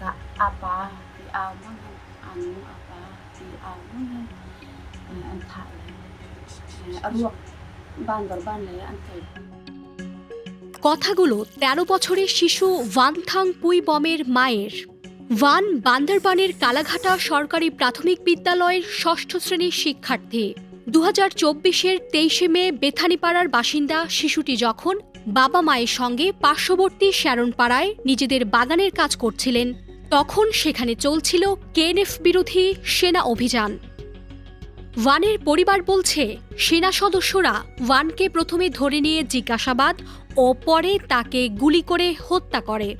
cả apa thì ao mang hơn anh apa thì ao mang hơn anh thầy ở ruộng ban vào ban này anh thầy কথাগুলো ১৩ বছরের শিশু ওয়ানথাং পুই বমের মায়ের one বান্দরবানের কালাঘাটা সরকারি প্রাথমিক বিদ্যালয়ের ষষ্ঠ শ্রেণির শিক্ষার্থী। দু হাজার চব্বিশের তেইশে মে বেথানিপাড়ার বাসিন্দা শিশুটি যখন বাবা মায়ের সঙ্গে পার্শ্ববর্তী শ্যারনপাড়ায় নিজেদের বাগানের কাজ করছিলেন, তখন সেখানে চলছিল কেএনএফ বিরোধী সেনা অভিযান। ওয়ানের পরিবার বলছে, সেনা সদস্যরা ওয়ানকে প্রথমে ধরে নিয়ে জিজ্ঞাসাবাদ ও পরে তাকে গুলি করে হত্যা করে।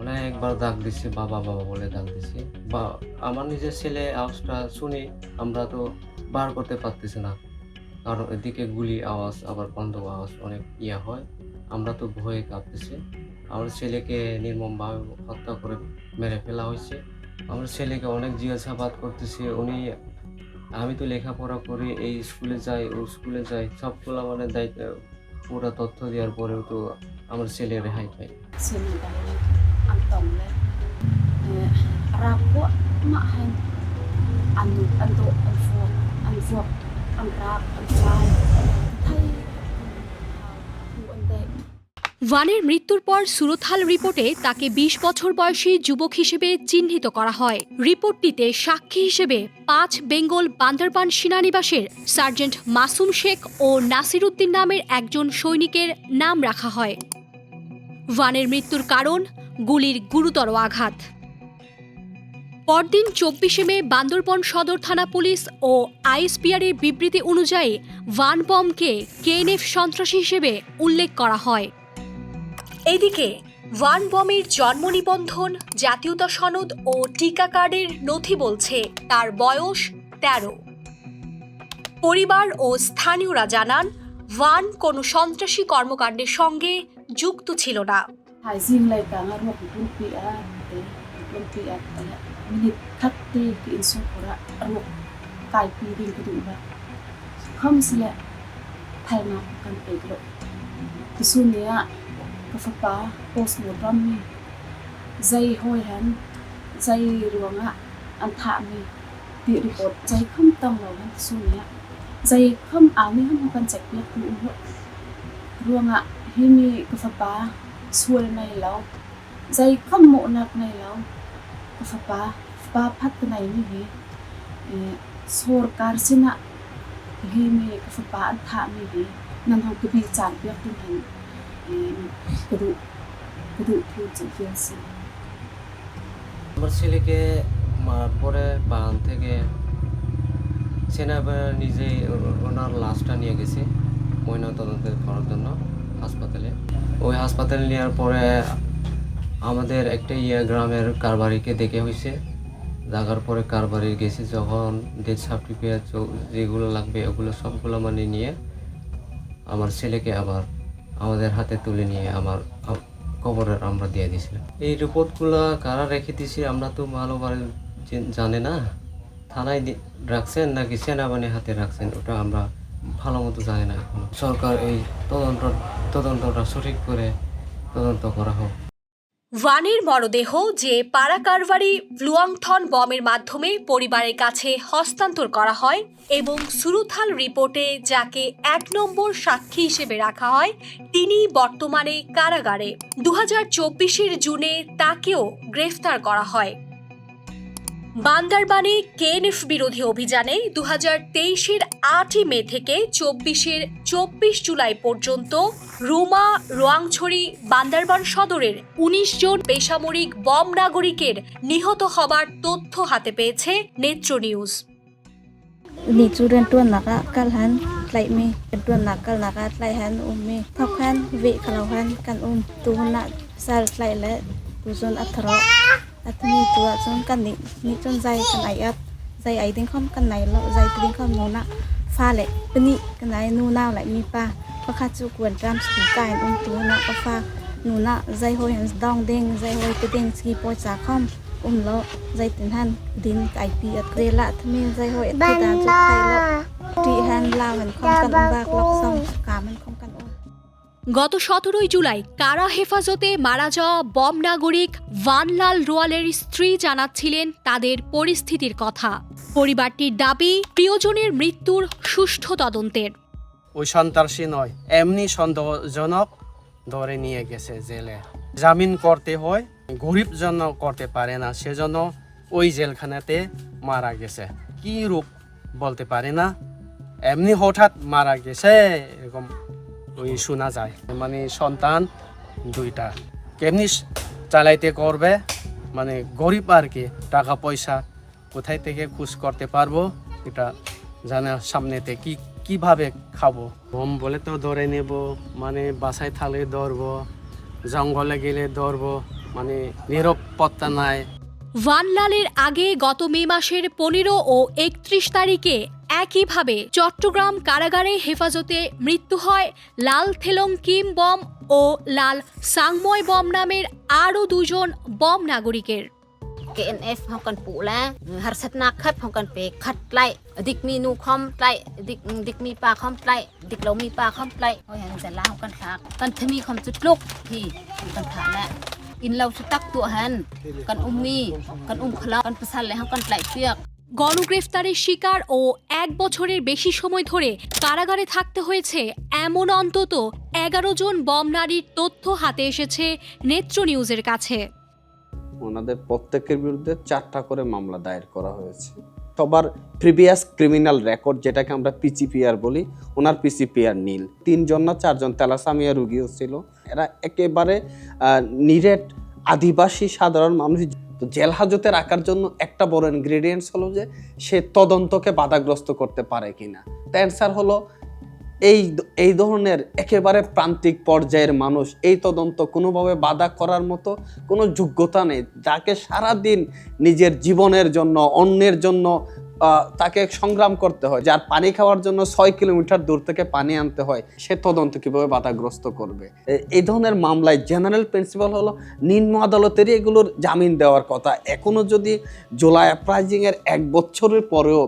অনেকবার ডাক দিচ্ছে বাবা বাবা বলে ডাক দিচ্ছে বা আমার নিজের ছেলে আওয়াজটা শুনে, আমরা তো বার করতে পারতেছি না। কারণ এদিকে গুলি আওয়াজ, আবার বন্ধ আওয়াজ অনেক ইয়া হয়। আমরা তো ভয়ে কাঁপতেছি। আমার ছেলেকে নির্মমভাবে হত্যা করে মেরে ফেলা হয়েছে। আমার ছেলেকে অনেক জিজ্ঞাসাবাদ করতেছে। উনি, আমি তো লেখাপড়া করি, এই স্কুলে যাই, ও স্কুলে যাই, সবগুলো মানে দায়িত্ব, পুরো তথ্য দেওয়ার পরেও তো আমার ছেলে রেহাই পায় đây anh tổng lên rap anh đây ওয়ানের মৃত্যুর পর সুরতহাল রিপোর্টে তাকে ২০ বছর বয়সী যুবক হিসেবে চিহ্নিত করা হয়। রিপোর্টটিতে সাক্ষী হিসেবে পাঁচ বেঙ্গল বান্দরবান সেনানিবাসের সার্জেন্ট মাসুম শেখ ও নাসিরুদ্দিন নামের একজন সৈনিকের নাম রাখা হয়। ওয়ানের মৃত্যুর কারণ গুলির গুরুতর আঘাত। পরদিন চব্বিশে মে বান্দরবন সদর থানা পুলিশ ও আইএসপিআরের বিবৃতি অনুযায়ী ওয়ান বমকে কেএনএফ সন্ত্রাসী হিসেবে উল্লেখ করা হয়। এদিকে, ওয়ান বমের জন্ম নিবন্ধন, জাতীয়তা সনদ ও টিকা কার্ডের নথি বলছে তার বয়স তেরো। পরিবার ও স্থানীয়রা জানান, ওয়ান কোনো সন্ত্রাসী কর্মকাণ্ডের সঙ্গে যুক্ত ছিল না। Hai riêng lại cả ngар một quân pi a te quân pi a ta minute khắc te ki in so pura ro kai pi ding ku du ba kham sile thai na kan te gro tu su ne a ka fa pa post mortem mi zai hoi han zai ruanga an tha mi ti report zai kham tang lo han su ne a zai kham a mi ham kan check pek tu ro ruanga hi mi ka fa pa không mộ nạp này lâu có phải ba ba phát cái này như thế sor mi có phải ba ăn thả mi thế nằm học cái bị chán biết tin đủ cái đủ thiếu chỉ phiên xin আমার ছেলেকে মারার পরে বাগান থেকে সেনা নিজেই ওনার লাশটা নিয়ে গেছে ময়না তদন্ত করার জন্য হাসপাতালে। ওই হাসপাতালে নেওয়ার পরে আমাদের একটা ইয়ে গ্রামের কারবারিকে দেখে হয়েছে। দেখার পরে কারবারি গেছে যখন ডেথ সার্টিফিকেট যেগুলো লাগবে ওগুলো সবগুলো মানে নিয়ে আমার ছেলেকে আবার আমাদের হাতে তুলে নিয়ে আমার কবরের আমরা দিয়ে দিয়েছিলাম। এই রিপোর্টগুলো কারা রেখে দিয়েছি আমরা তো ভালোভাবে জানি না। থানায় রাখছেন নাকি সেনাবাহিনীর হাতে রাখছেন? ওটা আমরা ভালো মতো জানি না এখন। সরকার এই তদন্ত, তদন্তটা সঠিক করে তদন্ত করা হোক। ওয়ানের মরদেহ যে পাড়াকারবারি ব্লুয়াংথন বমের মাধ্যমে পরিবারের কাছে হস্তান্তর করা হয় এবং সুরুথাল রিপোর্টে যাকে এক নম্বর সাক্ষী হিসেবে রাখা হয়, তিনি বর্তমানে কারাগারে। দু হাজার জুনে তাকেও গ্রেফতার করা হয়। বান্দারবানে কেএনএফ বিরোধী অভিযানে দু হাজার তেইশের আটই মে থেকে চব্বিশের চব্বিশ জুলাই পর্যন্ত রুমা রোয়াংছড়ি বান্দারবান সদরের উনিশ জন বেসামরিক বম নাগরিকের নিহত হবার তথ্য হাতে পেয়েছে Netra News. ni chu ren tuan naka kal han tlai mi ren tuan nakal naka tlai han mi thap khan ve kalau han kan tu na sal tlai le tu zon at mi tua chon kan ni ni chon zai kan ai at zai ai ding khom kan nai lo zai ding khom no na pha le pani kan ai nu nao lại mi pa pa kha chu kwen ram su kai um tu na pa pha nu na zai hoi han dong ding zai hoi te ding ski po cha khom um lo zai tin han din kai pi at re la thmi zai hoi at ta chu khai lo ti han la han khom kan um bak lok song ka man khom kan গত সতেরোই জুলাই কারা হেফাজতে মারা যাওয়া bomb নাগরিক ভানলাল রোয়ালের স্ত্রী জানাচ্ছিলেন তাদের পরিস্থিতির কথা। পরিবারটির দাবি, প্রিয়জনের মৃত্যুর সুষ্ঠু তদন্তের। ওই সন্ত্রাসী নয়, এমনি সন্দেহজনক ধরে নিয়ে গেছে জেলে। জামিন করতে হয়, গরিব জন্য করতে পারে না, সেজন্য ওই জেলখানাতে মারা গেছে। কি রূপ বলতে পারে না? এমনি হঠাৎ মারা গেছে, এরকম ওই শোনা যায়। মানে সন্তান দুইটা। কেমনি চালাইতে করবে? মানে গরিব আর কি, টাকা পয়সা কোথায় থেকে খুশ করতে পারব? এটা জানার সামনেতে কি, কীভাবে খাব? বোম বলে তো ধরে নেব মানে বাসায় থাকলে ধরবো, জঙ্গলে গেলে ধরবো মানে নিরাপত্তা নাই। ভানলালের আগে গত মে মাসের পনেরো ও একত্রিশ তারিখে একইভাবে চট্টগ্রাম কারাগারে হেফাজতে মৃত্যু হয় লাল থেলং কিম বম ও লাল সাংময় বম নামের আরও দুজন বম নাগরিকের KNF ห้องกันปูแลฮัรสนาคับห้องกันเปคัดไล่ดิกมีนูคอมไล่ดิกดิกมีปลาคอมไล่ดิกเรามีปลาคอมไล่โอ้ยเสร็จแล้วห้องกันคักกันทมีคอมจุดลูกที่กันคักแหละอินเราชุดตักตัวหันกันอุ้มมีกันอุ้มขลากันประสานแล้วห้องกันไล่เชือก গণগ্রেফতারের শিকার ও এক বছরের বেশি সময় ধরে কারাগারে থাকতে হয়েছে এমন অন্তত এগারো জন বম নারীর তথ্য হাতে এসেছে নেত্র নিউজের কাছে। ওনাদের প্রত্যেকের বিরুদ্ধে চারটা করে মামলা দায়ের করা হয়েছে। সবার প্রিভিয়াস ক্রিমিনাল রেকর্ড, যেটাকে আমরা পিসিপিআর বলি, ওনার পিসিপিআর নীল। তিনজন না চারজন তেলাসামিয়া রুগীও ছিল। এরা একেবারে নিরেট আদিবাসী সাধারণ মানুষ তো জেল হাজতে রাখার জন্য একটা বড় ইনগ্রেডিয়েন্টস হলো যে সে তদন্তকে বাধাগ্রস্ত করতে পারে কিনা। তো অ্যান্সার হলো, এই এই ধরনের একেবারে প্রান্তিক পর্যায়ের মানুষ এই তদন্ত কোনোভাবে বাধা করার মতো কোনো যোগ্যতা নেই। যাকে সারাদিন নিজের জীবনের জন্য, অন্যের জন্য তাকে সংগ্রাম করতে হয় যার পানি খাওয়ার জন্য ছয় কিলোমিটার দূর থেকে পানি আনতে হয়, সে তদন্ত কীভাবে বাধাগ্রস্ত করবে? এই ধরনের মামলায় জেনারেল প্রিন্সিপাল হলো নিম্ন আদালতেরই এগুলোর জামিন দেওয়ার কথা। এখনও যদি জুলাই অ্যাপ্রাইজিং এর এক বছরের পরেও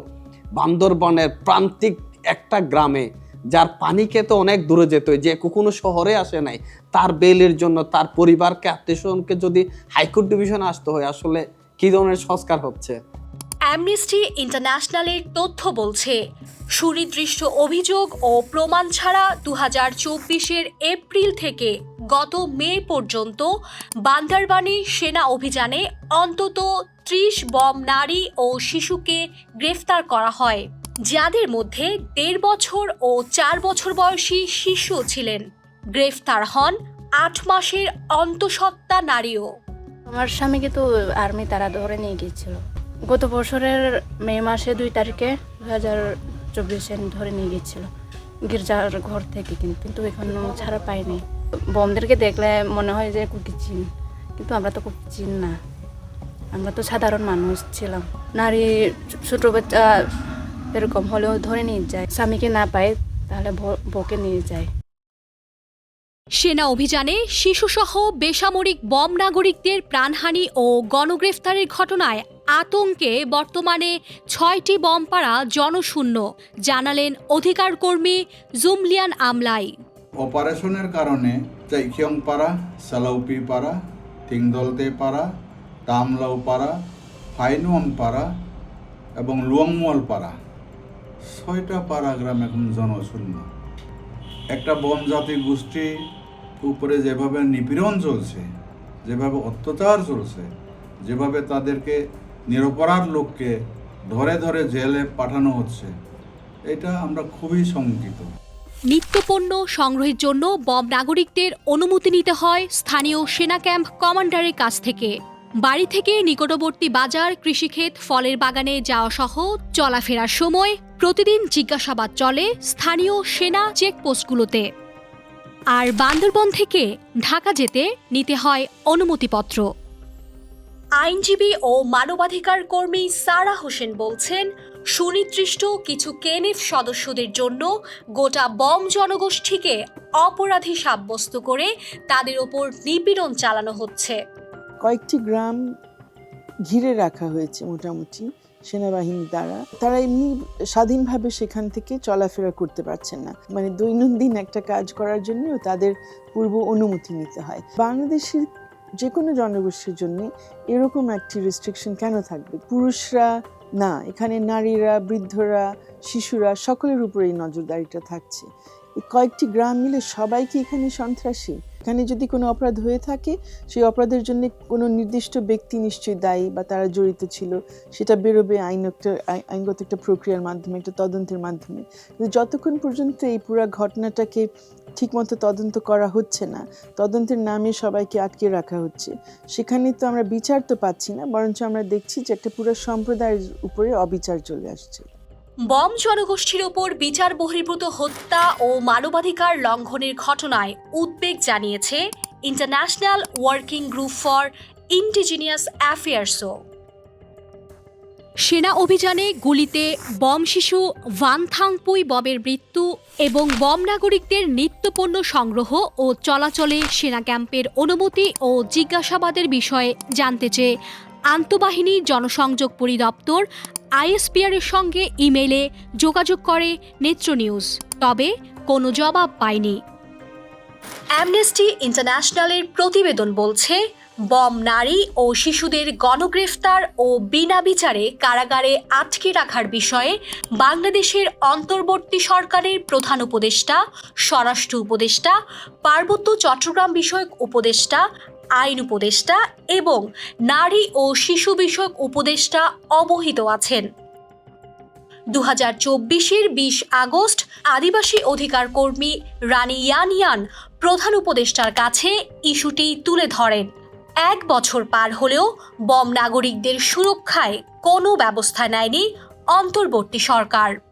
বান্দরবনের প্রান্তিক একটা গ্রামে, যার পানি খেতে অনেক দূরে যেত, যে কখনো শহরে আসে নাই, তার বেলের জন্য তার পরিবারকে, আত্মীয়স্বজনকে যদি হাইকোর্ট ডিভিশনে আসতে হয়, আসলে কী ধরনের সংস্কার হচ্ছে? অ্যামনেস্টি ইন্টারন্যাশনালের তথ্য বলছে, সুনির্দিষ্ট অভিযোগ ও প্রমাণ ছাড়া দু হাজার চব্বিশের এপ্রিল থেকে গত মে পর্যন্ত বান্দারবানি সেনা অভিযানে অন্তত ত্রিশ বম নারী ও শিশুকে গ্রেফতার করা হয়, যাদের মধ্যে দেড় বছর ও চার বছর বয়সী শিশু ছিলেন। গ্রেফতার হন আট মাসের অন্তঃসত্ত্বা নারীও। আমার স্বামীকে তো আর্মি তারা ধরে নিয়ে গিয়েছিল। গত বছরের মে মাসে দুই তারিখে দু হাজার চব্বিশে ধরে নিয়ে গিয়েছিল। গির্জার ঘর থেকে কিন্তু কিন্তু এখনও ছাড়া পাইনি। বোমদেরকে দেখলে মনে হয় যে কুকি চিন কিন্তু আমরা তো কুকি চিন না। আমরা তো সাধারণ মানুষ ছিলাম। নারী ছোট বাচ্চা এরকম হলেও ধরে নিয়ে যায়। স্বামীকে না পায়, তাহলে ব- বউকে নিয়ে যায়। সেনা অভিযানে শিশুসহ বেসামরিক বম নাগরিকদের প্রাণহানি ও গণগ্রেফতারের ঘটনায় আতঙ্কে বর্তমানে ছয়টি বম পাড়া জনশূন্য, জানালেন অধিকার কর্মী জুমলিয়ান আমলাই। অপারেশনের কারণে চাইখিয়ং পাড়া সালাউপি পাড়া তিংদলতে পাড়া তামলাউ পাড়া ফাইনুয়াং পাড়া এবং লুয়াংমল পাড়া ছয়টা পাড়া গ্রাম এখন জনশূন্য। একটা বন জাতি গোষ্ঠী উপরে যেভাবে নিপীড়ন চলছে, যেভাবে অত্যাচার চলছে, যেভাবে তাদেরকে নিরপরাধ লোককে ধরে ধরে জেলে পাঠানো হচ্ছে। এটা আমরা খুবই শঙ্কিত। নিত্যপণ্য সংগ্রহের জন্য বম নাগরিকদের অনুমতি নিতে হয় স্থানীয় সেনা ক্যাম্প কমান্ডারের কাছ থেকে। বাড়ি থেকে নিকটবর্তী বাজার, কৃষিক্ষেত, ফলের বাগানে যাওয়া সহ চলাফেরার সময় প্রতিদিন জিজ্ঞাসাবাদ চলে স্থানীয় সেনা চেকপোস্টগুলোতে। আর বান্দরবন থেকে ঢাকা যেতে নিতে হয় অনুমতিপত্র। আইনজীবী ও মানবাধিকার কর্মী সারা হোসেন বলছেন, সুনির্দিষ্ট কিছু কেনেফ সদস্যদের জন্য গোটা বম জনগোষ্ঠীকে অপরাধী সাব্যস্ত করে তাদের ওপর নিপীড়ন চালানো হচ্ছে। কয়েকটি গ্রাম ঘিরে রাখা হয়েছে মোটামুটি সেনাবাহিনী দ্বারা। তারা এমনি স্বাধীনভাবে সেখান থেকে চলাফেরা করতে পারছেন না। মানে দৈনন্দিন একটা কাজ করার জন্যও তাদের পূর্ব অনুমতি নিতে হয়। বাংলাদেশের যে কোনো জনগোষ্ঠীর জন্য এরকম একটি রেস্ট্রিকশন কেন থাকবে? পুরুষরা না, এখানে নারীরা, বৃদ্ধরা, শিশুরা সকলের উপরে এই নজরদারিটা থাকছে। কয়েকটি গ্রাম মিলে সবাই কি এখানে সন্ত্রাসী? এখানে যদি কোনো অপরাধ হয়ে থাকে, সেই অপরাধের জন্য কোনো নির্দিষ্ট ব্যক্তি নিশ্চয়ই দায়ী বা তারা জড়িত ছিল। সেটা বেরোবে আইন একটা, আই- আইনগত একটা প্রক্রিয়ার মাধ্যমে, একটা তদন্তের মাধ্যমে। কিন্তু যতক্ষণ পর্যন্ত এই পুরো ঘটনাটাকে ঠিকমতো তদন্ত করা হচ্ছে না, তদন্তের নামে সবাইকে আটকে রাখা হচ্ছে। সেখানে তো আমরা বিচার তো পাচ্ছি না, বরঞ্চ আমরা দেখছি যে একটা পুরো সম্প্রদায়ের উপরে অবিচার চলে আসছে। বম জনগোষ্ঠীর ওপর বিচার বহির্ভূত হত্যা ও মানবাধিকার লঙ্ঘনের ঘটনায় উদ্বেগ জানিয়েছে International Working Group for Indigenous অ্যাফেয়ার্সও সেনা অভিযানে গুলিতে বম শিশু ভান থাংপুই বমের মৃত্যু এবং বম নাগরিকদের নিত্যপণ্য সংগ্রহ ও চলাচলে সেনা ক্যাম্পের অনুমতি ও জিজ্ঞাসাবাদের বিষয়ে জানতে চেয়ে আন্তঃবাহিনী জনসংযোগ পরিদপ্তর আইএসপিআর এর সঙ্গে ইমেইলে যোগাযোগ করে নেত্র নিউজ। তবে কোনো জবাব পায়নি। অ্যামনেস্টি ইন্টারন্যাশনালের প্রতিবেদন বলছে, বম নারী ও শিশুদের গণগ্রেফতার ও বিনা বিচারে কারাগারে আটকে রাখার বিষয়ে বাংলাদেশের অন্তর্বর্তী সরকারের প্রধান উপদেষ্টা, স্বরাষ্ট্র উপদেষ্টা, পার্বত্য চট্টগ্রাম বিষয়ক উপদেষ্টা আইন উপদেষ্টা এবং নারী ও শিশু বিষয়ক উপদেষ্টা অবহিত আছেন। দু হাজার চব্বিশের বিশ আগস্ট আদিবাসী অধিকার কর্মী রানী ইয়ান ইয়ান প্রধান উপদেষ্টার কাছে ইস্যুটি তুলে ধরেন। এক বছর পার হলেও বম নাগরিকদের সুরক্ষায় কোনো ব্যবস্থা নেয়নি অন্তর্বর্তী সরকার।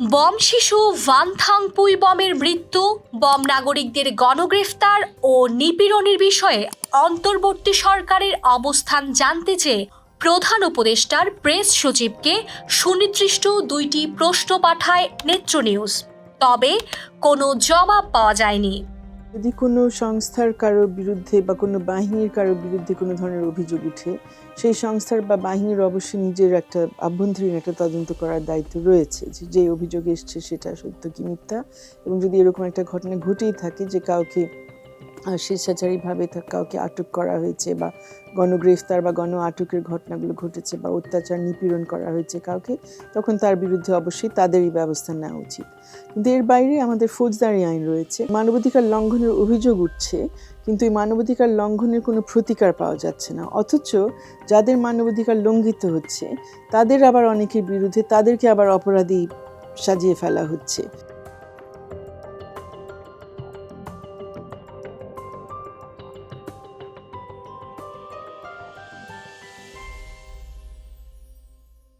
বম শিশু ওয়ানথাং পুই বমের মৃত্যু, বম নাগরিকদের গণগ্রেফতার ও নিপীড়নের বিষয়ে অন্তর্বর্তী সরকারের অবস্থান জানতে চেয়ে প্রধান উপদেষ্টার প্রেস সচিবকে সুনির্দিষ্ট দুইটি প্রশ্ন পাঠায় নেত্র নিউজ তবে কোনো জবাব পাওয়া যায়নি। যদি কোনো সংস্থার কারও বিরুদ্ধে বা কোনো বাহিনীর কারও বিরুদ্ধে কোনো ধরনের অভিযোগ উঠে, সেই সংস্থার বা বাহিনীর অবশ্যই নিজের একটা আভ্যন্তরীণ একটা তদন্ত করার দায়িত্ব রয়েছে যে যে অভিযোগ এসছে সেটা সত্য কি মিথ্যা? এবং যদি এরকম একটা ঘটনা ঘটেই থাকে যে কাউকে স্বেচ্ছাচারীভাবে কাউকে আটক করা হয়েছে বা গণগ্রেফতার বা গণ আটকের ঘটনাগুলো ঘটেছে বা অত্যাচার নিপীড়ন করা হয়েছে কাউকে, তখন তার বিরুদ্ধে অবশ্যই তাদেরই ব্যবস্থা নেওয়া উচিত। কিন্তু এর বাইরে আমাদের ফৌজদারি আইন রয়েছে। মানবাধিকার লঙ্ঘনের অভিযোগ উঠছে, কিন্তু এই মানবাধিকার লঙ্ঘনের কোনো প্রতিকার পাওয়া যাচ্ছে না। অথচ যাদের মানবাধিকার লঙ্ঘিত হচ্ছে, তাদের আবার অনেকের বিরুদ্ধে তাদেরকে আবার অপরাধী সাজিয়ে ফেলা হচ্ছে।